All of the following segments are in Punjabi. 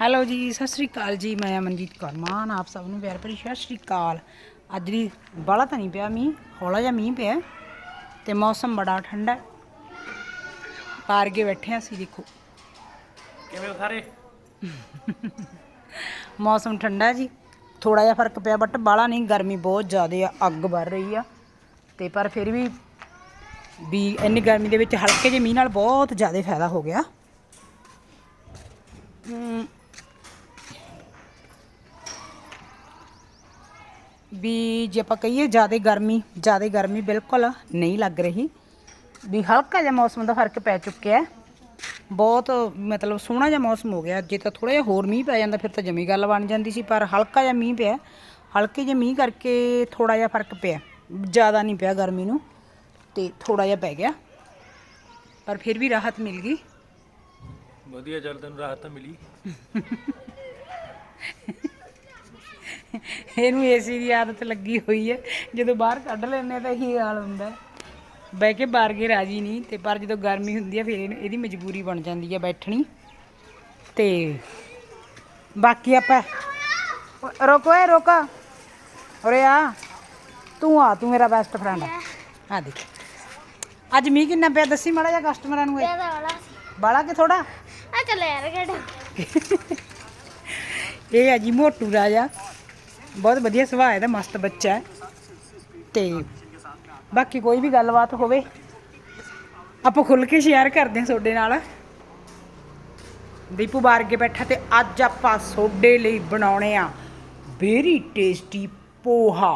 ਹੈਲੋ ਜੀ ਸਤਿ ਸ਼੍ਰੀ ਅਕਾਲ ਜੀ ਮੈਂ ਅਮਨਜੀਤ ਕੌਰ ਮਾਨ ਆਪ ਸਭ ਨੂੰ ਪਿਆਰ ਭਰੀ ਸਤਿ ਸ਼੍ਰੀ ਅਕਾਲ। ਅੱਜ ਦੀ ਬਾਹਲਾ ਤਾਂ ਨਹੀਂ ਪਿਆ ਮੀਂਹ ਹੌਲਾ ਜਿਹਾ ਮੀਂਹ ਪਿਆ ਤੇ ਮੌਸਮ ਬੜਾ ਠੰਡਾ ਹੈ। ਪਾਰ ਕੇ ਬੈਠੇ ਅਸੀਂ ਦੇਖੋ। ਕਿਵੇਂ ਹੋ ਸਾਰੇ? ਮੌਸਮ ਠੰਡਾ ਜੀ। ਥੋੜਾ ਜਿਹਾ ਫ਼ਰਕ ਪਿਆ ਬਟ ਬਾਹਲਾ ਨਹੀਂ ਗਰਮੀ ਬਹੁਤ ਜ਼ਿਆਦਾ ਆ ਅੱਗ ਵਰ ਰਹੀ ਆ। ਤੇ ਪਰ ਫਿਰ ਵੀ ਵੀ ਇੰਨੀ ਗਰਮੀ ਦੇ ਵਿੱਚ ਹਲਕੇ ਜਿਹੇ ਮੀਂਹ ਨਾਲ ਬਹੁਤ ਜ਼ਿਆਦਾ ਫਾਇਦਾ ਹੋ ਗਿਆ। ਵੀ ਜੇ ਆਪਾਂ ਕਹੀਏ ਜ਼ਿਆਦਾ ਗਰਮੀ ਜ਼ਿਆਦਾ ਗਰਮੀ ਬਿਲਕੁਲ ਨਹੀਂ ਲੱਗ ਰਹੀ। ਵੀ ਹਲਕਾ ਜਿਹਾ ਮੌਸਮ ਦਾ ਫ਼ਰਕ ਪੈ ਚੁੱਕਿਆ ਹੈ। ਬਹੁਤ ਮਤਲਬ ਸੋਹਣਾ ਜਿਹਾ ਮੌਸਮ ਹੋ ਗਿਆ। ਜੇ ਤਾਂ ਥੋੜਾ ਜਿਹਾ ਹੋਰ ਮੀਂਹ ਪੈ ਜਾਂਦਾ ਫਿਰ ਤਾਂ ਜਮੀ ਗੱਲ ਬਣ ਜਾਂਦੀ ਸੀ। ਪਰ ਹਲਕਾ ਜਿਹਾ ਮੀਂਹ ਪਿਆ। ਹਲਕੇ ਜਿਹੇ ਮੀਂਹ ਕਰਕੇ ਥੋੜਾ ਜਿਹਾ ਫ਼ਰਕ ਪਿਆ। ਜ਼ਿਆਦਾ ਨਹੀਂ ਪਿਆ ਗਰਮੀ ਨੂੰ ਤੇ ਥੋੜਾ ਜਿਹਾ ਪੈ ਗਿਆ। ਪਰ ਫਿਰ ਵੀ ਰਾਹਤ ਮਿਲ ਗਈ। ਵਧੀਆ ਚੱਲ ਤੈਨੂੰ ਰਾਹਤ ਤਾਂ ਮਿਲੀ। ਇਹਨੂੰ ਏਸੀ ਦੀ ਆਦਤ ਲੱਗੀ ਹੋਈ ਹੈ। ਜਦੋਂ ਬਾਹਰ ਕੱਢ ਲੈਂਦੇ ਆ ਤਾਂ ਇਹੀ ਹਾਲ ਹੁੰਦਾ। ਬਹਿ ਕੇ ਬਾਹਰ ਕੇ ਰਾਜੀ ਨਹੀਂ ਤੇ ਪਰ ਜਦੋਂ ਗਰਮੀ ਹੁੰਦੀ ਹੈ ਫਿਰ ਇਹਦੀ ਮਜਬੂਰੀ ਬਣ ਜਾਂਦੀ ਹੈ ਬੈਠਣੀ। ਤੇ ਬਾਕੀ ਆਪਾਂ ਰੁਕੋ ਏ ਰੁਕ। ਉਰੇ ਆ। ਤੂੰ ਆ ਤੂੰ ਮੇਰਾ ਬੈਸਟ ਫਰੈਂਡ ਆ। ਦੇਖ। ਅੱਜ ਮੀਂਹ ਕਿੰਨਾ ਪਿਆ ਦੱਸੀ ਮਾੜਾ ਜਿਹਾ ਕਸਟਮਰਾਂ ਨੂੰ ਇਹ। ਬਾਲਾ ਕਿ ਥੋੜਾ ਆ ਚੱਲ ਯਾਰ ਗੜਾ ਇਹ ਹੈ ਜੀ ਮੋਟੂ ਰਾਜਾ। ਬਹੁਤ ਵਧੀਆ ਸੁਭਾਅ ਇਹਦਾ, ਮਸਤ ਬੱਚਾ ਹੈ। ਤੇ ਬਾਕੀ ਕੋਈ ਵੀ ਗੱਲਬਾਤ ਹੋਵੇ, ਆਪਾਂ ਖੁੱਲ ਕੇ ਸ਼ੇਅਰ ਕਰਦੇ ਹਾਂ ਤੁਹਾਡੇ ਨਾਲ। ਦੀਪੂ ਬਾਹਰ ਅੱਗੇ ਬੈਠਾ ਤੇ ਅੱਜ ਆਪਾਂ ਤੁਹਾਡੇ ਲਈ ਬਣਾਉਣੇ ਆ ਵੈਰੀ ਟੇਸਟੀ ਪੋਹਾ।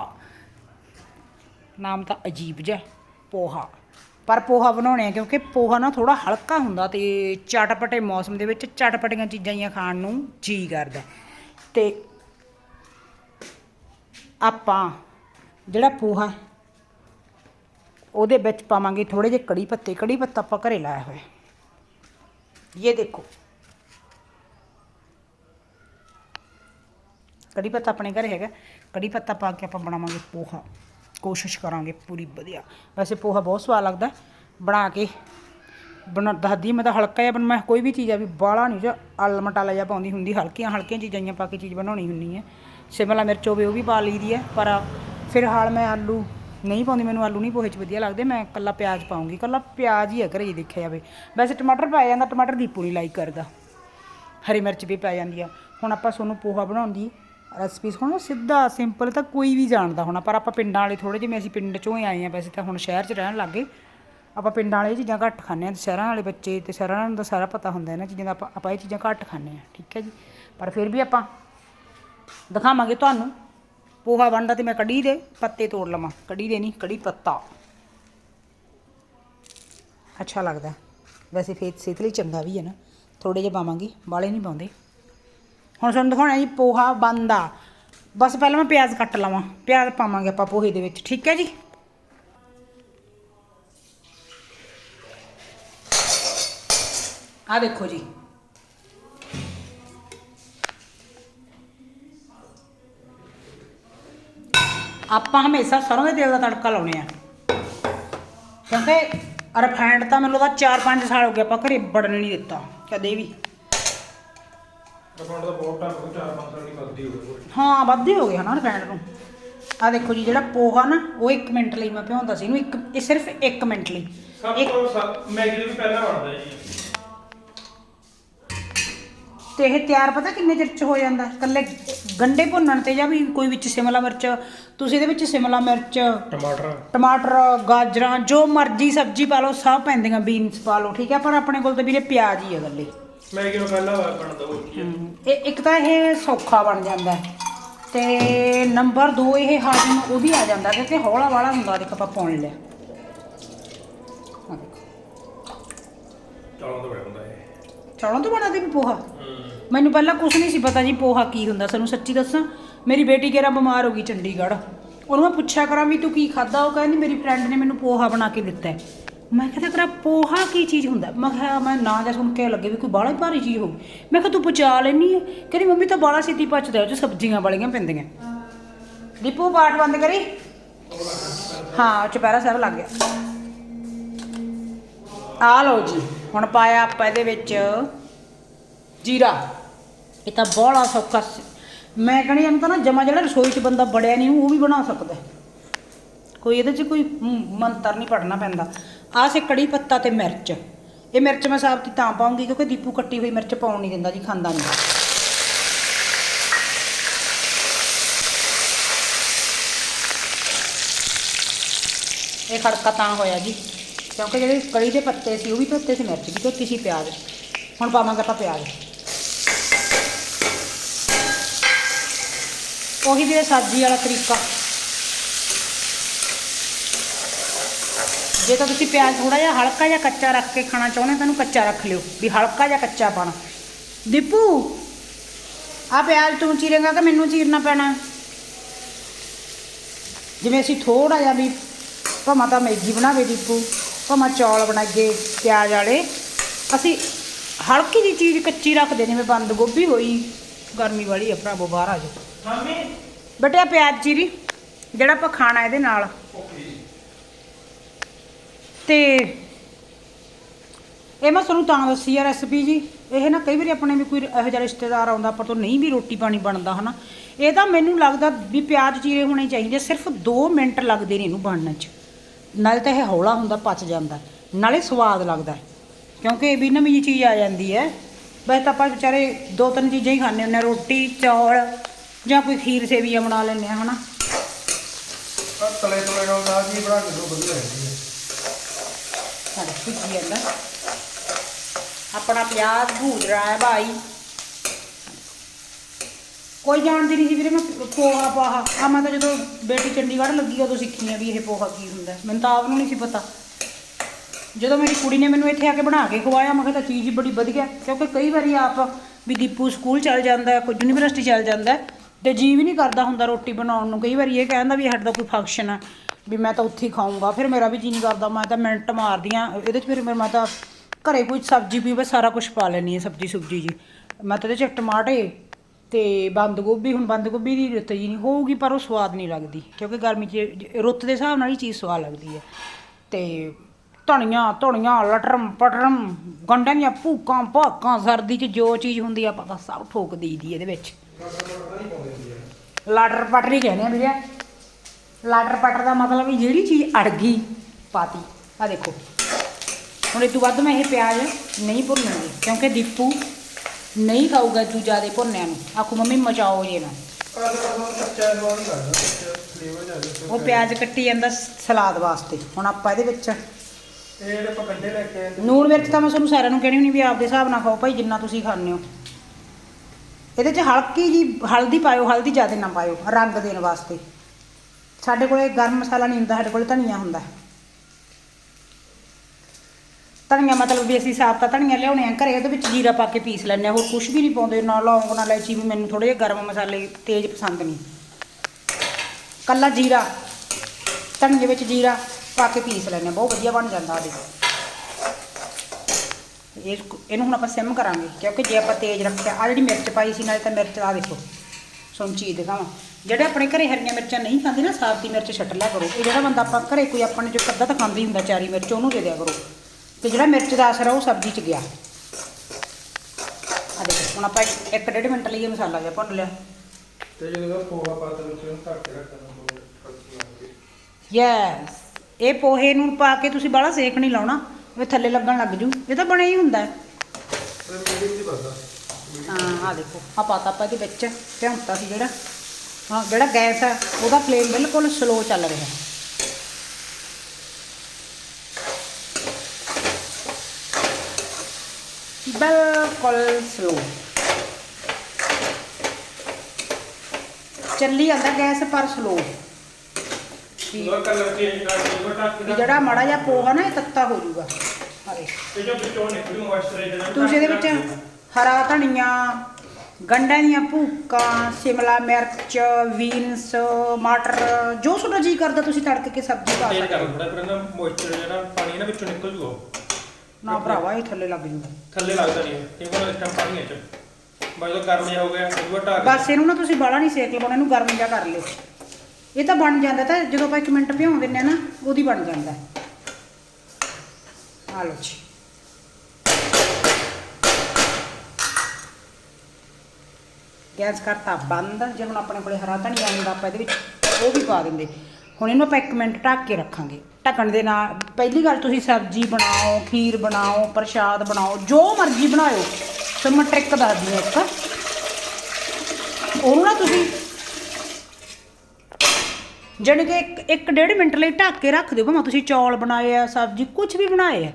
ਨਾਮ ਤਾਂ ਅਜੀਬ ਜਿਹਾ ਪੋਹਾ। ਪਰ ਪੋਹਾ ਬਣਾਉਣੇ ਆ ਕਿਉਂਕਿ ਪੋਹਾ ਨਾ ਥੋੜਾ ਹਲਕਾ ਹੁੰਦਾ ਤੇ ਚਟਪਟੇ ਮੌਸਮ ਦੇ ਵਿੱਚ ਚਟਪਟੀਆਂ ਚੀਜ਼ਾਂ ਹੀ ਖਾਣ ਨੂੰ ਜੀ ਕਰਦਾ। ਤੇ ਆਪਾਂ ਜਿਹੜਾ ਪੋਹਾ ਉਹਦੇ ਵਿੱਚ ਪਾਵਾਂਗੇ ਥੋੜੇ ਜਿਹੇ ਕੜੀ ਪੱਤੇ। ਕੜੀ ਪੱਤਾ ਆਪਾਂ ਘਰੇ ਲਾਇਆ ਹੋਇਆ ਇਹ ਦੇਖੋ। ਕੜੀ ਪੱਤਾ ਆਪਣੇ ਘਰੇ ਹੈਗਾ। ਕੜੀ ਪੱਤਾ ਪਾ ਕੇ ਆਪਾਂ ਬਣਾਵਾਂਗੇ ਪੋਹਾ। ਕੋਸ਼ਿਸ਼ ਕਰਾਂਗੇ ਪੂਰੀ ਵਧੀਆ। ਵੈਸੇ ਪੋਹਾ ਬਹੁਤ ਸਵਾਦ ਲੱਗਦਾ ਬਣਾ ਕੇ ਬਣਾ, ਦੱਸਦੀ ਮੈਂ ਤਾਂ ਹਲਕਾ ਜਿਹਾ ਬਣ, ਮੈਂ ਕੋਈ ਵੀ ਚੀਜ਼ ਆ ਵੀ ਬਾਲਾ ਨਹੀਂ, ਜਾਂ ਅਲਮਟਾਲਾ ਜਿਹਾ ਪਾਉਂਦੀ ਹੁੰਦੀ ਹਲਕੀਆਂ ਹਲਕੀਆਂ ਚੀਜ਼ਾਂ ਜਿਹੀਆਂ ਪਾ ਕੇ ਚੀਜ਼ ਬਣਾਉਣੀ ਹੁੰਦੀ ਹੈ। ਸ਼ਿਮਲਾ ਮਿਰਚ ਹੋਵੇ, ਉਹ ਵੀ ਪਾ ਲਈਦੀ ਹੈ। ਪਰ ਫਿਲਹਾਲ ਮੈਂ ਆਲੂ ਨਹੀਂ ਪਾਉਂਦੀ, ਮੈਨੂੰ ਆਲੂ ਨਹੀਂ ਪੋਹੇ 'ਚ ਵਧੀਆ ਲੱਗਦੇ। ਮੈਂ ਕੱਲਾ ਪਿਆਜ਼ ਪਾਉਂਗੀ ਕੱਲਾ ਪਿਆਜ਼ ਹੀ ਹੈ ਘਰੇ, ਜੇ ਦੇਖਿਆ ਜਾਵੇ। ਵੈਸੇ ਟਮਾਟਰ ਪਾਇਆ ਜਾਂਦਾ, ਟਮਾਟਰ ਦੀਪੂ ਨਹੀਂ ਲਾਈਕ ਕਰਦਾ। ਹਰੀ ਮਿਰਚ ਵੀ ਪੈ ਜਾਂਦੀ ਆ। ਹੁਣ ਆਪਾਂ ਤੁਹਾਨੂੰ ਪੋਹਾ ਬਣਾਉਣ ਦੀ ਰੈਸਪੀ ਸੁਣੋ ਸਿੱਧਾ, ਸਿੰਪਲ ਤਾਂ ਕੋਈ ਵੀ ਜਾਣਦਾ ਹੋਣਾ। ਪਰ ਆਪਾਂ ਪਿੰਡਾਂ ਵਾਲੇ ਥੋੜੇ ਜਿਵੇਂ ਅਸੀਂ ਪਿੰਡ ਚੋਂ ਹੀ ਆਏ ਆ ਵੈਸੇ ਤਾਂ ਹੁਣ ਸ਼ਹਿਰ 'ਚ ਰਹਿਣ ਲੱਗੇ ਆਪਾਂ ਪਿੰਡਾਂ ਵਾਲੇ ਇਹ ਚੀਜ਼ਾਂ ਘੱਟ ਖਾਂਦੇ ਆ ਤੇ ਸ਼ਹਿਰਾਂ ਵਾਲੇ ਬੱਚੇ ਤੇ ਸ਼ਹਿਰਾਂ ਨੂੰ ਤਾਂ ਸਾਰਾ ਪਤਾ ਹੁੰਦਾ, ਇਹਨਾਂ ਚੀਜ਼ਾਂ ਦਾ ਆਪਾਂ ਆਪਾਂ ਇਹ ਚੀਜ਼ਾਂ ਘੱਟ ਖਾਂਦੇ ਆ ਠੀਕ ਹੈ ਜੀ? ਪਰ ਫਿਰ ਵੀ ਆਪਾਂ ਦਿਖਾਵਾਂਗੇ ਤੁਹਾਨੂੰ। ਪੋਹਾ ਬਣਦਾ ਤੇ ਮੈਂ ਕੜੀ ਦੇ ਪੱਤੇ ਤੋੜ ਲਵਾਂ। ਕੜੀ ਦੇ ਨਹੀਂ, ਕੜੀ ਪੱਤਾ। ਅੱਛਾ ਲੱਗਦਾ। ਵੈਸੇ ਫੇਤ ਸਿਹਤ ਲਈ ਚੰਗਾ ਵੀ ਹੈ ਨਾ। ਥੋੜੇ ਜਿਹੇ ਪਾਵਾਂਗੀ ਬਾਲੇ ਨਹੀਂ ਪਾਉਂਦੇ। ਹੁਣ ਤੁਹਾਨੂੰ ਦਿਖਾਉਣਾ ਜੀ, ਪੋਹਾ ਬਣਦਾ। ਬਸ ਪਹਿਲਾਂ ਮੈਂ ਪਿਆਜ਼ ਕੱਟ ਲਵਾਂ। ਪਿਆਜ਼ ਪਾਵਾਂਗੇ ਆਪਾਂ ਪੋਹੇ ਦੇ ਵਿੱਚ। ਠੀਕ ਹੈ ਜੀ? ਆ ਦੇਖੋ ਜੀ। ਆਪਾਂ ਹਮੇਸ਼ਾ ਸਰੋਂ ਦੇ ਤੇਲ ਦਾ ਤੜਕਾ ਲਾਉਨੇ ਆ। ਕਿਉਂਕਿ ਰਿਫਾਈਂਡ ਤਾਂ ਮੈਨੂੰ ਲੱਗਦਾ 4-5 ਸਾਲ ਹੋ ਗਏ ਆਪਾਂ ਘਰੇ ਬੜਨ ਨਹੀਂ ਦਿੱਤਾ ਕਦੇ ਵੀ। ਰਿਫੰਡ ਦਾ ਬਹੁਤ ਟਾਈਮ ਹੋ ਗਿਆ 4-5 ਸਾਲ ਦੀ ਵੱਧਦੀ ਹੋ ਗਈ ਹਾਂ ਹੋ ਹਨਾ ਰਿਫਾਈਂਡ ਨੂੰ। ਆ ਦੇਖੋ ਜੀ ਜਿਹੜਾ ਪੋਹਾ ਨਾ ਉਹ 1 ਮਿੰਟ ਲਈ ਮੈਂ ਭਿਉਂਦਾ ਸੀ ਇਹਨੂੰ ਇੱਕ ਇਹ ਸਿਰਫ 1 ਮਿੰਟ ਲਈ। ਸਭ ਤੋਂ ਮੈਗੀ ਵੀ ਪਹਿਲਾਂ ਬਣਦਾ ਜੀ। ਤੇ ਇਹ ਤਿਆਰ ਪਤਾ ਕਿੰਨੇ ਚਿਰ ਚ ਹੋ ਜਾਂਦਾ? ਇਕੱਲੇ ਗੰਡੇ ਭੁੰਨਣ ਤੇ ਜਾਂ ਵੀ ਕੋਈ ਵਿੱਚ ਸ਼ਿਮਲਾ ਮਿਰਚ? ਤੁਸੀਂ ਇਹਦੇ ਵਿੱਚ ਸ਼ਿਮਲਾ ਮਿਰਚ ਟਮਾਟਰ। ਟਮਾਟਰ ਗਾਜਰਾਂ ਜੋ ਮਰਜ਼ੀ ਸਬਜ਼ੀ ਪਾ ਲਓ ਸਭ ਪੈਂਦੀਆਂ ਬੀਨਸ ਪਾ ਲਓ ਠੀਕ ਹੈ ਪਰ ਆਪਣੇ ਕੋਲ ਤਾਂ ਵੀਰੇ ਪਿਆਜ਼ ਹੀ ਹੈ ਇਕੱਲੇ। ਮੈਗੀ ਨੂੰ ਪਹਿਲਾਂ ਬਣਦਾ ਉਹ ਕੀ ਹੈ। ਇਹ ਇੱਕ ਤਾਂ ਇਹ ਸੌਖਾ ਬਣ ਜਾਂਦਾ ਤੇ ਨੰਬਰ 2 ਇਹ ਹਾਜ਼ਮ ਉਹ ਵੀ ਆ ਜਾਂਦਾ ਕਿਉਂਕਿ ਹੌਲਾ ਵਾਲਾ ਹੁੰਦਾ ਦੇਖ ਆਪਾਂ ਪਾਉਣ ਲਿਆ। ਚੌਲਾਂ ਤੋਂ ਬਣਦਾ ਇਹ। ਚੌਲਾਂ ਤੋਂ ਬਣਾਦੇ ਵੀ ਪੋਹਾ? ਮੈਨੂੰ ਪਹਿਲਾਂ ਕੁਝ ਨਹੀਂ ਸੀ ਪਤਾ ਜੀ ਪੋਹਾ ਕੀ ਹੁੰਦਾ, ਸਾਨੂੰ ਸੱਚੀ ਦੱਸਾਂ, ਮੇਰੀ ਬੇਟੀ ਕਿਹੜਾ ਬਿਮਾਰ ਹੋ ਗਈ ਚੰਡੀਗੜ੍ਹ। ਉਹਨੂੰ ਮੈਂ ਪੁੱਛਿਆ ਕਰਾਂ ਵੀ ਤੂੰ ਕੀ ਖਾਦਾ ਉਹ ਕਹਿੰਦੀ ਮੇਰੀ ਫਰੈਂਡ ਨੇ ਮੈਨੂੰ ਪੋਹਾ ਬਣਾ ਕੇ ਦਿੱਤਾ ਹੈ। ਮੈਂ ਕਿਹਾ ਤੇਰਾ ਪੋਹਾ ਕੀ ਚੀਜ਼ ਹੁੰਦਾ? ਮੈਂ ਕਿਹਾ, ਮੈਂ ਨਾ ਜਾਂ ਸੁਣ ਕੇ ਲੱਗੇ ਵੀ ਕੋਈ ਬਾਹਲਾ ਭਾਰੀ ਚੀਜ਼ ਹੋਊ। ਮੈਂ ਕਿਹਾ, ਤੂੰ ਪਚਾ ਲੈਣੀ ਹੈ ਕਹਿੰਦੀ ਮੰਮੀ ਤਾਂ ਬਾਹਲਾ ਸਿੱਧੀ ਪਚਦਾ ਉਹ ਚ ਸਬਜ਼ੀਆਂ ਵਾਲੀਆਂ ਪੈਂਦੀਆਂ। ਦੀਪੂ, ਪਾਠ ਬੰਦ ਕਰੀ? ਹਾਂ ਚੁਪਹਿਰਾ ਸਾਹਿਬ ਲੱਗ ਗਿਆ। ਆ ਲਓ ਜੀ, ਹੁਣ ਪਾਇਆ ਆਪਾਂ ਇਹਦੇ ਵਿੱਚ ਜੀਰਾ। ਇਹ ਤਾਂ ਬੜਾ ਸੌਖਾ ਸੀ। ਮੈਂ ਕਹਿੰਦੀ, ਇਹਨੂੰ ਤਾਂ ਨਾ ਜਮਾ ਜਿਹੜਾ ਰਸੋਈ 'ਚ ਬੰਦਾ ਬੜਿਆ ਨਹੀਂ ਉਹ ਵੀ ਬਣਾ ਸਕਦਾ। ਹੈ। ਕੋਈ ਇਹਦੇ 'ਚ ਕੋਈ ਮ- ਮੰਤਰ ਨਹੀਂ ਪੜਨਾ ਪੈਂਦਾ। ਆਹ ਸੇ ਕੜੀ ਪੱਤਾ ਤੇ ਮਿਰਚ। ਇਹ ਮਿਰਚ ਮੈਂ ਸਾਬਤੀ ਤਾਂ ਪਾਉਂਗੀ, ਕਿਉਂਕਿ ਦੀਪੂ ਕੱਟੀ ਹੋਈ ਮਿਰਚ ਪਾਉਣ ਨਹੀਂ ਦਿੰਦਾ ਜੀ, ਖਾਂਦਾ ਨਹੀਂ ਇਹ ਖੜਕਾ ਤਾਂ ਹੋਇਆ ਜੀ, ਕਿਉਂਕਿ ਜਿਹੜੇ ਕੜੀ ਦੇ ਪੱਤੇ ਸੀ, ਉਹ ਵੀ ਧੋਤੇ ਸੀ, ਮਿਰਚ ਵੀ ਧੋਤੀ ਸੀ, ਪਿਆਜ਼। ਹੁਣ ਪਾਵਾਂਗੇ ਆਪਾਂ ਪਿਆਜ਼। ਉਹੀ ਵੀ ਸਬਜ਼ੀ ਵਾਲਾ ਤਰੀਕਾ। ਜੇ ਤਾਂ ਤੁਸੀਂ ਪਿਆਜ਼ ਥੋੜਾ ਜਿਹਾ ਹਲਕਾ ਜਿਹਾ ਕੱਚਾ ਰੱਖ ਕੇ ਖਾਣਾ ਚਾਹੁੰਦੇ ਹੋ ਤਾਂ ਇਹਨੂੰ ਕੱਚਾ ਰੱਖ ਲਿਓ, ਵੀ ਹਲਕਾ ਜਿਹਾ ਕੱਚਾ ਪਾਣਾ ਦੀਪੂ ਆ ਪਿਆਜ਼ ਤੂੰ ਚੀਰੇਗਾ ਕਿ ਮੈਨੂੰ ਚੀਰਨਾ ਪੈਣਾ? ਜਿਵੇਂ ਅਸੀਂ ਥੋੜਾ ਜਿਹਾ ਵੀ ਭਾਵੇਂ ਤਾਂ ਮੈਗੀ ਬਣਾਵੇ ਦੀਪੂ, ਭਾਵੇਂ ਚੌਲ ਬਣਾਈਏ, ਪਿਆਜ਼ ਵਾਲੇ, ਅਸੀਂ ਹਲਕੀ ਜਿਹੀ ਚੀਜ਼ ਕੱਚੀ ਰੱਖਦੇ ਜਿਵੇਂ ਬੰਦ ਗੋਭੀ ਹੋਈ, ਗਰਮੀ ਵਾਲੀ ਆ ਭਰਾਵੋ ਬਾਹਰ ਆ ਜਾਓ। ਮੰਮੀ। ਬੇਟੇ ਆਹ ਪਿਆਜ਼ ਚੀਰੀ ਜਿਹੜਾ ਆਪਾਂ ਖਾਣਾ ਇਹਦੇ ਨਾਲ। ਤੇ ਇਹ ਮੈਂ ਤੁਹਾਨੂੰ ਤਾਂ ਦੱਸੀ ਆ ਰੈਸਪੀ ਜੀ ਇਹ ਨਾ ਕਈ ਵਾਰੀ ਆਪਣੇ ਵੀ ਕੋਈ ਇਹੋ ਜਿਹਾ ਰਿਸ਼ਤੇਦਾਰ ਆਉਂਦਾ ਆਪਾਂ ਤੋਂ ਨਹੀਂ ਵੀ ਰੋਟੀ ਪਾਣੀ ਬਣਦਾ ਹਨਾ। ਇਹ ਤਾਂ ਮੈਨੂੰ ਲੱਗਦਾ ਵੀ ਪਿਆਜ਼ ਚੀਰੇ ਹੋਣੇ ਚਾਹੀਦੇ ਸਿਰਫ 2 ਮਿੰਟ ਲੱਗਦੇ ਨੇ ਇਹਨੂੰ ਬਣਨ 'ਚ। ਨਾਲੇ ਤਾਂ ਇਹ ਹੌਲਾ ਹੁੰਦਾ ਪਚ ਜਾਂਦਾ ਨਾਲੇ ਸਵਾਦ ਲੱਗਦਾ। ਕਿਉਂਕਿ ਇਹ ਵੀ ਨਵੀਂ ਚੀਜ਼ ਆ ਜਾਂਦੀ ਹੈ। ਵੈਸੇ ਤਾਂ ਆਪਾਂ ਵਿਚਾਰੇ ਦੋ ਤਿੰਨ ਚੀਜ਼ਾਂ ਹੀ ਖਾਂਦੇ ਹੁੰਦੇ ਰੋਟੀ ਚੌਲ ਜਾਂ ਕੋਈ ਖੀਰ ਸੇਵੀਆਂ ਬਣਾ ਲੈਂਦੇ ਆ ਹਨਾ? ਤਲੇ ਤਲੇ ਨਾਲ ਦਾ ਜੀ ਬਣਾ ਕੇ ਦੋ ਵਧੀਆ ਰਹਿੰਦੀ ਹੈ। ਸਾਡਾ ਭੁੱਜੀ ਜਾਂਦਾ। ਆਪਣਾ ਪਿਆਜ਼ ਭੂਜ ਰਹਾ ਹੈ ਭਾਈ ਕੋਈ ਜਾਣਦੀ ਨਹੀਂ ਸੀ ਵੀਰੇ ਮੈਂ ਪੋਹਾ ਪਾਹਾ। ਆ ਮੈਂ ਤਾਂ ਜਦੋਂ ਬੇਟੀ ਚੰਡੀਗੜ੍ਹ ਲੱਗੀ ਉਦੋਂ ਸਿੱਖੀ ਆ ਵੀ ਇਹ ਪੋਹਾ ਕੀ ਹੁੰਦਾ। ਮੈਨੂੰ ਤਾਂ ਆਪ ਨੂੰ ਨਹੀਂ ਸੀ ਪਤਾ। ਜਦੋਂ ਮੇਰੀ ਕੁੜੀ ਨੇ ਮੈਨੂੰ ਇੱਥੇ ਆ ਕੇ ਬਣਾ ਕੇ ਖਵਾਇਆ ਮੈਂ ਕਿਹਾ ਤਾਂ ਚੀਜ਼ ਹੀ ਬੜੀ ਵਧੀਆ ਕਿਉਂਕਿ ਕਈ ਵਾਰੀ ਆਪ ਵੀ ਦੀਪੂ ਸਕੂਲ ਚੱਲ ਜਾਂਦਾ ਕੋਈ ਯੂਨੀਵਰਸਿਟੀ ਚੱਲ ਜਾਂਦਾ ਤੇ ਜੀ ਵੀ ਨਹੀਂ ਕਰਦਾ ਹੁੰਦਾ ਰੋਟੀ ਬਣਾਉਣ ਨੂੰ। ਕਈ ਵਾਰੀ ਇਹ ਕਹਿੰਦਾ ਵੀ ਸਾਡਾ ਕੋਈ ਫੰਕਸ਼ਨ ਆ, ਵੀ ਮੈਂ ਤਾਂ ਉੱਥੇ ਹੀ ਖਾਊਂਗਾ। ਫਿਰ ਮੇਰਾ ਵੀ ਜੀ ਨਹੀਂ ਕਰਦਾ, ਮੈਂ ਤਾਂ ਮਿੰਟ ਮਾਰਦੀ ਮਾਰਦੀਆਂ। ਇਹਦੇ 'ਚ ਫਿਰ ਮੇਰੇ ਮੈਂ ਤਾਂ ਘਰੇ ਕੋਈ ਸਬਜ਼ੀ ਵੀ ਬਸ ਸਾਰਾ ਕੁਝ ਪਾ ਲੈਣੀ ਹੈ ਸਬਜ਼ੀ ਸੁਬਜੀ ਜੀ। ਮੈਂ ਤਾਂ ਇਹਦੇ 'ਚ ਟਮਾਟੇ ਤੇ ਬੰਦ ਗੋਭੀ, ਹੁਣ ਬੰਦ ਗੋਭੀ ਦੀ ਰੁੱਤ ਜੀ ਨਹੀਂ ਹੋਊਗੀ, ਪਰ ਉਹ ਸਵਾਦ ਨਹੀਂ ਲੱਗਦੀ। ਕਿਉਂਕਿ ਗਰਮੀ 'ਚ ਰੁੱਤ ਦੇ ਹਿਸਾਬ ਨਾਲ ਹੀ ਚੀਜ਼ ਸਵਾਦ ਲੱਗਦੀ ਹੈ। ਤੇ ਧਣੀਆਂ ਧਣੀਆਂ ਲਟਰਮ ਪਟਰਮ, ਗੰਡਾਂ ਦੀਆਂ ਭੂਕਾਂ, ਭਾਕਾਂ, ਸਰਦੀ 'ਚ ਜੋ ਚੀਜ਼ ਹੁੰਦੀ ਆ, ਆਪਾਂ ਤਾਂ ਸਭ ਠੋਕ ਦੇਈਦੀ ਇਹਦੇ ਵਿੱਚ। ਲਾਟਰ ਪਟਰ ਹੀ ਕਹਿੰਦੇ ਆ ਵੀਰੇ। ਲਾਟਰ ਪਟਰ ਦਾ ਮਤਲਬ ਵੀ ਜਿਹੜੀ ਚੀਜ਼ ਅੜ ਗਈ ਪਾਤੀ। ਆ ਦੇਖੋ। ਹੁਣ ਇਹ ਤੋਂ ਵੱਧ ਮੈਂ ਇਹ ਪਿਆਜ਼ ਨਹੀਂ ਭੁੰਨਾਂਗੀ ਕਿਉਂਕਿ ਦੀਪੂ ਨਹੀਂ ਖਾਊਗਾ ਤੂੰ ਜ਼ਿਆਦਾ ਭੁੰਨਿਆ ਨੂੰ। ਆਖੂ ਮੰਮੀ ਮਚਾਓ ਜੇ ਨਾ। ਉਹ ਪਿਆਜ਼ ਕੱਟੀ ਜਾਂਦਾ ਸਲਾਦ ਵਾਸਤੇ। ਹੁਣ ਆਪਾਂ ਇਹਦੇ ਵਿੱਚ ਇਹ ਜਿਹੜੇ ਆਪਾਂ ਗੰਡੇ ਲੈ ਕੇ ਆਏ ਨੂਣ ਮਿਰਚ ਤਾਂ ਮੈਂ ਤੁਹਾਨੂੰ ਸਾਰਿਆਂ ਨੂੰ ਕਹਿਣੀ ਨਹੀਂ ਵੀ ਆਪਦੇ ਹਿਸਾਬ ਨਾਲ ਖਾਓ। ਭਾਈ ਜਿੰਨਾ ਤੁਸੀਂ ਖਾਂਦੇ ਹੋ। ਇਹਦੇ 'ਚ ਹਲਕੀ ਜੀ, ਹਲਦੀ ਪਾਇਓ, ਹਲਦੀ ਜ਼ਿਆਦਾ ਨਾ ਪਾਇਓ, ਰੰਗ ਦੇਣ ਵਾਸਤੇ। ਸਾਡੇ ਕੋਲੇ ਗਰਮ ਮਸਾਲਾ ਨਹੀਂ ਹੁੰਦਾ, ਸਾਡੇ ਕੋਲੇ ਧਨੀਆ ਹੁੰਦਾ। ਧਨੀਆ ਮਤਲਬ ਵੀ ਅਸੀਂ ਸਾਬਤਾ ਧਨੀਆ ਲਿਆਉਣੇ ਆ, ਘਰੇ ਉਹਦੇ ਵਿੱਚ ਜੀਰਾ ਪਾ ਕੇ ਪੀਸ ਲੈਂਦੇ ਆ, ਹੋਰ ਕੁਝ ਵੀ ਨਹੀਂ ਪਾਉਂਦੇ, ਨਾ ਲੌਂਗ, ਨਾ ਇਲਾਇਚੀ, ਵੀ ਮੈਨੂੰ ਥੋੜੇ ਜਿਹੇ ਗਰਮ ਮਸਾਲੇ ਤੇਜ਼ ਪਸੰਦ ਨਹੀਂ। ਕੱਲਾ ਜੀਰਾ, ਧਨੀਏ ਵਿੱਚ ਜੀਰਾ ਪਾ ਕੇ ਪੀਸ ਲੈਂਦੇ ਆ, ਬਹੁਤ ਵਧੀਆ ਬਣ ਜਾਂਦਾ ਉਹਦੇ। ਇਹ ਇਹਨੂੰ ਹੁਣ ਆਪਾਂ ਸਿਮ ਕਰਾਂਗੇ ਕਿਉਂਕਿ ਜੇ ਆਪਾਂ ਤੇਜ਼ ਰੱਖਿਆ ਆ ਜਿਹੜੀ ਮਿਰਚ ਪਾਈ ਸੀ ਨਾਲੇ ਤਾਂ ਮਿਰਚ ਆ ਦੇਖੋ ਚੀਜ਼ ਦਿਖਾਵਾਂ। ਜਿਹੜੇ ਆਪਣੇ ਘਰੇ ਹਰੀਆਂ ਮਿਰਚਾਂ ਨਹੀਂ ਖਾਂਦੇ ਨਾ ਸਾਬਤੀ ਮਿਰਚ ਛੱਡ ਲਿਆ ਕਰੋ। ਇਹ ਜਿਹੜਾ ਬੰਦਾ ਆਪਾਂ ਘਰੇ ਕੋਈ ਆਪਣੇ ਜੋ ਕੱਦਾ ਤਾਂ ਖਾਂਦਾ ਹੁੰਦਾ ਚਾਰੀ ਮਿਰਚ ਉਹਨੂੰ ਦੇ ਦਿਆ ਕਰੋ। ਤੇ ਜਿਹੜਾ ਮਿਰਚ ਦਾ ਅਸਰ ਆ ਉਹ ਸਬਜ਼ੀ 'ਚ ਗਿਆ। ਆ ਦੇਖੋ ਹੁਣ ਆਪਾਂ ਇੱਕ- ਇੱਕ ਡੇਢ ਮਿੰਟ ਲਈ ਇਹ ਮਸਾਲਾ ਜਿਹਾ ਭੁੰਨ ਲਿਆ। ਤੇ ਜਦੋਂ ਪੋਹਾ ਪਾਤਾ ਵਿੱਚ ਉਹਨੂੰ ਢੱਕ ਕੇ ਰੱਖਣਾ ਯੈਸ ਇਹ ਪੋਹੇ ਨੂੰ ਪਾ ਕੇ ਤੁਸੀਂ ਬਾਹਲਾ ਸੇਕ ਨਹੀਂ ਲਾਉਣਾ। ਇਹ ਥੱਲੇ ਲੱਗਣ ਲੱਗ ਜੂ। ਇਹ ਤਾਂ ਬਣਿਆ ਹੀ ਹੁੰਦਾ ਹੈ। ਮੀਡੀਅਮ ਦੀ ਬਸਦਾ ਹਾਂ ਆ ਦੇਖੋ। ਆ ਪਾਤਾ ਆਪਾਂ ਇਹਦੇ ਵਿੱਚ। ਭਿਉਂਤਾ ਸੀ ਜਿਹੜਾ। ਹਾਂ ਜਿਹੜਾ ਗੈਸ ਆ ਉਹਦਾ ਫਲੇਮ ਬਿਲਕੁਲ ਸਲੋ ਚੱਲ ਰਿਹਾ ਬਿਲਕੁਲ ਸਲੋ ਚੱਲੀ ਜਾਂਦਾ ਗੈਸ ਪਰ ਸਲੋ ਉਹਦਾ ਕਲਰ ਚੇਂਜ ਕਰ ਦਿਓ ਢੱਕ ਕੇ ਵੀ ਜਿਹੜਾ ਮਾੜਾ ਜਿਹਾ ਪੋਹਾ ਨਾ ਇਹ ਤੱਤਾ ਹੋ ਜਾਊਗਾ। ਦੇਖ ਤੇ ਜੋ ਵਿੱਚੋਂ ਨਿਕਲੂ ਮੋਇਸਚਰਾਈਜ਼ਰ ਤੁਸੀਂ ਇਹਦੇ ਵਿੱਚ ਹਰਾ ਧਨੀਆ ਗੰਢਾਂ ਦੀਆਂ ਭੂਕਾਂ ਸ਼ਿਮਲਾ ਮਿਰਚ ਬੀਨਸ ਮਟਰ ਜੋ ਤੁਹਾਡਾ ਜੀ ਕਰਦਾ ਤੁਸੀਂ ਤੜਕ ਕੇ ਸਬਜ਼ੀ ਪਾ ਤੇਜ਼ ਸਕਦੇ ਕਰ ਹੋ। ਥੋੜਾ ਫਿਰ ਨਾ ਮੋਇਸਚਰ ਜਿਹੜਾ ਪਾਣੀ ਨਾ ਵਿੱਚੋਂ ਨਿਕਲ ਜੂਗਾ ਨਾ ਭਰਾਵਾ ਇਹ ਥੱਲੇ ਲੱਗ ਜੂਗਾ। ਥੱਲੇ ਲੱਗਦਾ ਨਹੀਂ ਇਹ ਕੋਲ ਇਸ ਟਾਈਮ ਪਾਣੀ ਹੈ ਚ। ਬਸ ਜਦੋਂ ਗਰਮ ਜਿਹਾ ਹੋ ਗਿਆ ਉਹ ਢੱਕ ਬਸ ਇਹਨੂੰ ਨਾ ਤੁਸੀਂ ਬਾਹਲਾ ਨਹੀਂ ਸੇਕ ਲਵਾਉਣਾ ਇਹਨੂੰ ਗਰਮ ਜਿਹਾ ਕਰ ਲਿਓ। ਇਹ ਤਾਂ ਬਣ ਜਾਂਦਾ ਤਾਂ, ਜਦੋਂ ਆਪਾਂ 1 ਮਿੰਟ ਭਿਉਂ ਦਿੰਨੇ ਆ ਨਾ, ਉਹਦੀ ਬਣ ਜਾਂਦਾ। ਆ ਲਓ ਜੀ। ਗੈਸ ਕਰਤਾ ਬੰਦ, ਜੇ ਹੁਣ ਆਪਣੇ ਕੋਲੇ ਹਰਾ ਧਨੀਆ ਹੁੰਦਾ, ਆਪਾਂ ਇਹਦੇ ਵਿੱਚ ਉਹ ਵੀ ਪਾ ਦਿੰਦੇ। ਹੁਣ ਇਹਨੂੰ ਆਪਾਂ 1 ਮਿੰਟ ਢੱਕ ਕੇ ਰੱਖਾਂਗੇ। ਢੱਕਣ ਦੇ ਨਾਲ, ਪਹਿਲੀ ਗੱਲ ਤੁਸੀਂ ਸਬਜ਼ੀ ਬਣਾਓ, ਖੀਰ ਬਣਾਓ, ਪ੍ਰਸ਼ਾਦ ਬਣਾਓ, ਜੋ ਮਰਜ਼ੀ ਬਣਾਓ ਸੋ ਮੈਂ ਟ੍ਰਿਕ ਦੱਸਦੀ ਹਾਂ ਇੱਕ। ਉਹਨੂੰ ਨਾ ਤੁਸੀਂ ਜਾਣੀ ਕਿ ਇੱਕ ਇੱਕ ਡੇਢ ਮਿੰਟ ਲਈ ਢੱਕ ਕੇ ਰੱਖ ਦਿਓ ਭਾਵੇਂ ਤੁਸੀਂ ਚੌਲ ਬਣਾਏ ਆ ਸਬਜ਼ੀ ਕੁਝ ਵੀ ਬਣਾਏ ਆ।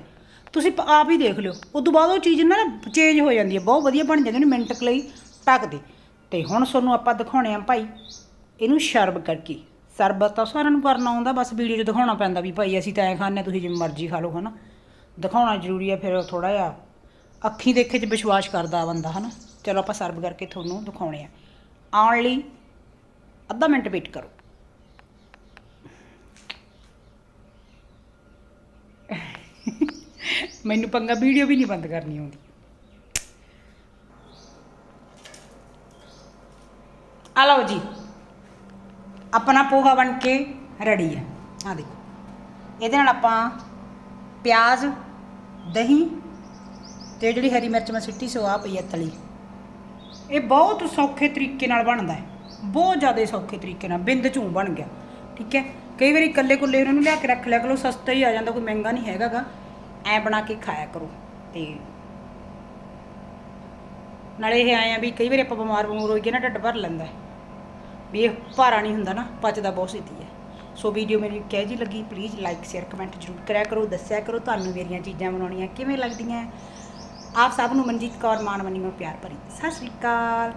ਤੁਸੀਂ ਪ- ਆਪ ਹੀ ਦੇਖ ਲਿਓ। ਉਸ ਤੋਂ ਬਾਅਦ ਉਹ ਚੀਜ਼ ਨਾ ਚੇਂਜ ਹੋ ਜਾਂਦੀ ਹੈ ਬਹੁਤ ਵਧੀਆ ਬਣ ਜਾਂਦੀ ਹੈ ਮਿੰਟ ਕੁ ਲਈ ਢੱਕ ਦੇ। ਤੇ ਹੁਣ ਤੁਹਾਨੂੰ ਆਪਾਂ ਦਿਖਾਉਣੇ ਆ ਭਾਈ ਇਹਨੂੰ ਸ਼ਰਬ ਕਰਕੇ। ਸਰਬਤ ਤਾਂ ਸਾਰਿਆਂ ਨੂੰ ਕਰਨਾ ਆਉਂਦਾ ਬਸ ਵੀਡੀਓ 'ਚ ਦਿਖਾਉਣਾ ਪੈਂਦਾ ਵੀ ਭਾਈ ਅਸੀਂ ਤਾਂ ਐਂ ਖਾਂਦੇ ਹਾਂ, ਤੁਸੀਂ ਜਿਵੇਂ ਮਰਜ਼ੀ ਖਾ ਲਓ ਹਨਾ। ਦਿਖਾਉਣਾ ਜ਼ਰੂਰੀ ਹੈ ਫਿਰ ਥੋੜਾ ਜਿਹਾ ਅੱਖੀਂ ਦੇਖੇ 'ਚ ਵਿਸ਼ਵਾਸ ਕਰਦਾ ਬੰਦਾ ਹਨਾ। ਚਲੋ ਆਪਾਂ ਸਰਬ ਕਰਕੇ ਤੁਹਾਨੂੰ ਦਿਖਾਉਣੇ ਆ। ਆਉਣ ਲਈ ਅੱਧਾ ਮਿੰਟ ਵੇਟ ਕਰੋ। ਮੈਨੂੰ ਪੰਗਾ, ਵੀਡੀਓ ਵੀ ਨਹੀਂ ਬੰਦ ਕਰਨੀ ਆਉਂਦੀ। ਆ ਲਓ ਜੀ। ਆਪਣਾ ਪੋਹਾ ਬਣ ਕੇ ਰੈਡੀ ਹੈ। ਆ ਦੇਖੋ। ਇਹਦੇ ਨਾਲ ਆਪਾਂ ਪਿਆਜ਼, ਦਹੀਂ ਤੇ ਜਿਹੜੀ ਹਰੀ ਮਿਰਚ ਮੈਂ ਸਿੱਟੀ ਸੋ ਆ ਪਈ ਹੈ ਤਲੀ। ਇਹ ਬਹੁਤ ਸੌਖੇ ਤਰੀਕੇ ਨਾਲ ਬਣਦਾ ਹੈ। ਬਹੁਤ ਜ਼ਿਆਦਾ ਸੌਖੇ ਤਰੀਕੇ ਨਾਲ ਬਿੰਦ ਝੂੰ ਬਣ ਗਿਆ। ਠੀਕ ਹੈ। ਕਈ ਵਾਰੀ ਇਕੱਲੇ ਕੁੱਲੇ ਉਹਨਾਂ ਨੂੰ ਲਿਆ ਕੇ ਰੱਖ ਲਿਆ ਕਰੋ, ਸਸਤਾ ਹੀ ਆ ਜਾਂਦਾ, ਕੋਈ ਮਹਿੰਗਾ ਨਹੀਂ ਹੈਗਾਗਾ ਐ ਬਣਾ ਕੇ ਖਾਇਆ ਕਰੋ ਤੇ ਨਾਲੇ ਇਹ ਆਏ ਆ ਵੀ ਕਈ ਵਾਰੀ ਆਪਾਂ ਬਿਮਾਰ ਬਮੂਰ ਹੋਈਏ ਨਾ, ਢੱਡ ਭਰ ਲੈਂਦਾ ਵੀ ਇਹ ਭਾਰਾ ਨਹੀਂ ਹੁੰਦਾ ਨਾ, ਪਚਦਾ ਬਹੁਤ ਸਿੱਧੀ ਹੈ। ਸੋ ਵੀਡੀਓ ਮੇਰੀ ਕਹਿ ਜੀ ਲੱਗੀ ਪਲੀਜ਼ ਲਾਈਕ ਸ਼ੇਅਰ ਕਮੈਂਟ ਜ਼ਰੂਰ ਕਰਿਆ ਕਰੋ, ਦੱਸਿਆ ਕਰੋ ਤੁਹਾਨੂੰ ਮੇਰੀਆਂ ਚੀਜ਼ਾਂ ਬਣਾਉਣੀਆਂ ਕਿਵੇਂ ਲੱਗਦੀਆਂ। ਆਪ ਸਭ ਨੂੰ ਮਨਜੀਤ ਕੌਰ ਮਾਨ ਮਨੀ ਮੈਂ ਪਿਆਰ ਭਰੀ। ਸਤਿ ਸ਼੍ਰੀ ਅਕਾਲ।